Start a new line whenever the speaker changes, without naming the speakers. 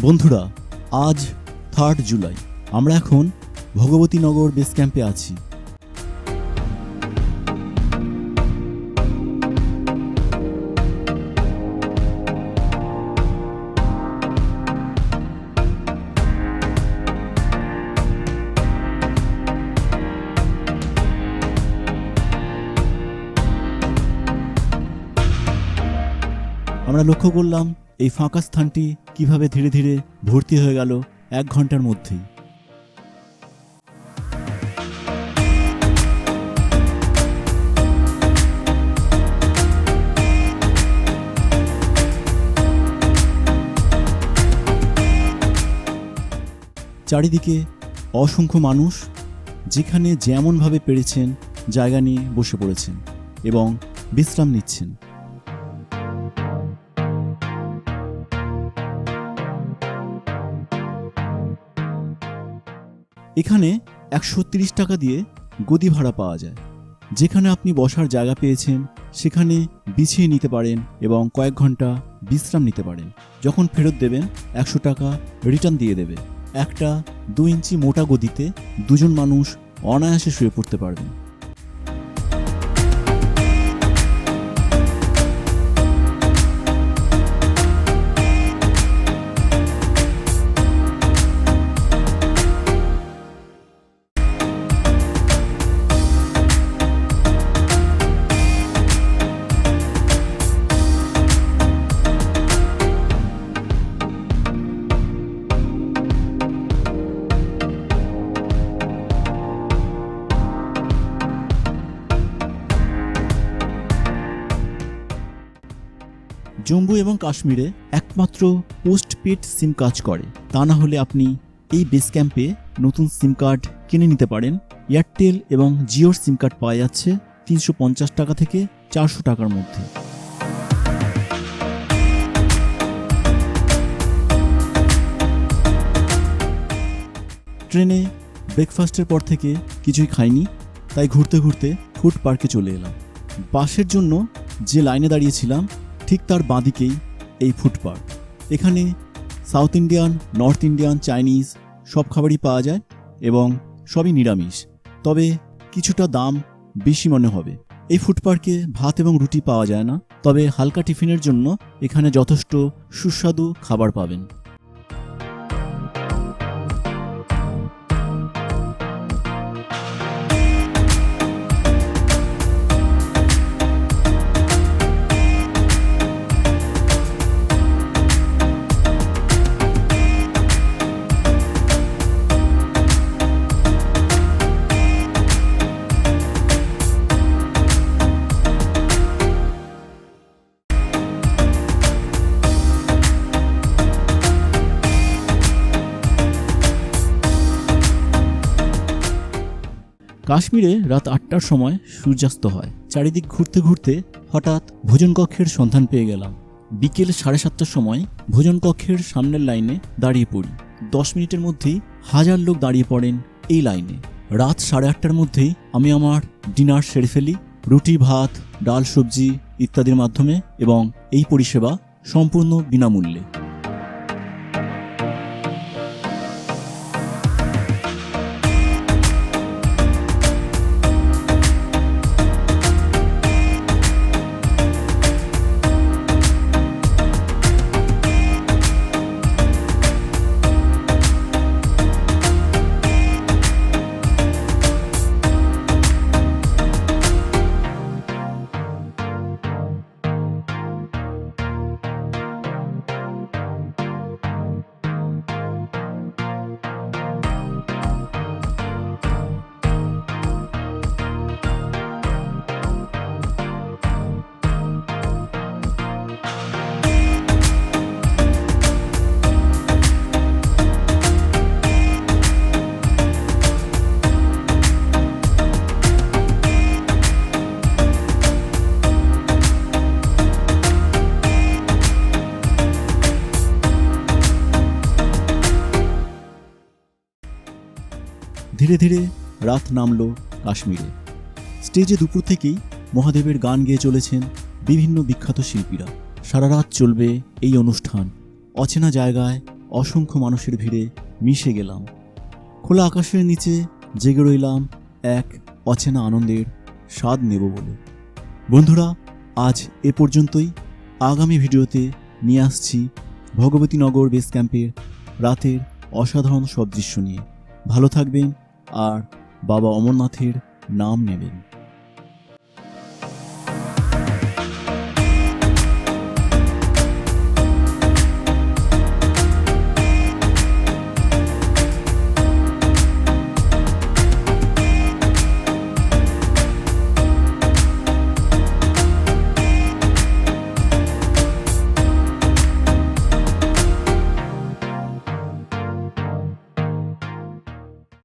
বন্ধুরা আজ থার্ড জুলাই। আমরা এখন ভগবতীনগর বেস ক্যাম্পে আছি। আমরা লক্ষ্য করলাম এই ফাঁকা স্থানটি কীভাবে ধীরে ধীরে ভর্তি হয়ে গেল এক ঘণ্টার মধ্যেই? চারিদিকে অসংখ্য মানুষ যেখানে যেমনভাবে পেরেছেন জায়গা নিয়ে বসে পড়েছেন এবং বিশ্রাম নিচ্ছেন। এখানে একশো টাকা দিয়ে গদি ভাড়া পাওয়া যায়। যেখানে আপনি বসার জায়গা পেয়েছেন, সেখানে বিছিয়ে নিতে পারেন এবং কয়েক ঘণ্টা বিশ্রাম নিতে পারেন। যখন ফেরত দেবেন, একশো টাকা রিটার্ন দিয়ে দেবে। একটা দু ইঞ্চি মোটা গদিতে দুজন মানুষ অনায়াসে শুয়ে পড়তে পারবেন। জম্মু এবং কাশ্মীরে একমাত্র পোস্ট পেড সিম কাজ করে। তা না হলে আপনি এই বেস ক্যাম্পে নতুন সিম কার্ড কিনে নিতে পারেন। এয়ারটেল এবং জিওর সিম কার্ড পাওয়া যাচ্ছে তিনশো পঞ্চাশ টাকা থেকে চারশো টাকার মধ্যে। ট্রেনে ব্রেকফাস্টের পর থেকে কিছুই খাইনি, তাই ঘুরতে ঘুরতে ফুড পার্কে চলে এলাম। বাসের জন্য যে লাইনে দাঁড়িয়েছিলাম ঠিক তার বাঁদিকেই এই ফুড পার্ক এখানে South Indian North Indian Chinese সব খাবারই পাওয়া যায় এবং সবই নিরামিষ। তবে কিছুটা দাম বেশি মনে হবে। এই ফুড পার্কে ভাত এবং রুটি পাওয়া যায় না, তবে হালকা টিফিনের জন্য এখানে যথেষ্ট সুস্বাদু খাবার পাবেন। কাশ্মীরে রাত আটটার সময় সূর্যাস্ত হয়। চারিদিক ঘুরতে ঘুরতে হঠাৎ ভোজনকক্ষের সন্ধান পেয়ে গেলাম। বিকেল সাড়ে সাতটার সময় ভোজনকক্ষের সামনের লাইনে দাঁড়িয়ে পড়ি। দশ মিনিটের মধ্যেই হাজার লোক দাঁড়িয়ে পড়েন এই লাইনে। রাত সাড়ে আটটার মধ্যেই আমি আমার ডিনার সেরে ফেলি। রুটি, ভাত, ডাল, সবজি ইত্যাদির মাধ্যমে এবং এই পরিষেবা সম্পূর্ণ বিনামূল্যে। ধীরে ধীরে রাত নামল কাশ্মীরে। স্টেজে দুপুর থেকেই মহাদেবের গান গেয়ে চলেছেন বিভিন্ন বিখ্যাত শিল্পীরা। সারা রাত চলবে এই অনুষ্ঠান। অচেনা জায়গায় অসংখ্য মানুষের ভিড়ে মিশে গেলাম। খোলা আকাশের নিচে জেগে রইলাম এক অচেনা আনন্দের স্বাদ নেব বলে। বন্ধুরা, আজ এ পর্যন্তই। আগামী ভিডিওতে নিয়ে আসছি ভগবতীনগর বেস ক্যাম্পের রাতের অসাধারণ সব দৃশ্য নিয়ে। ভালো থাকবেন আর বাবা অমরনাথের নাম নেবেন।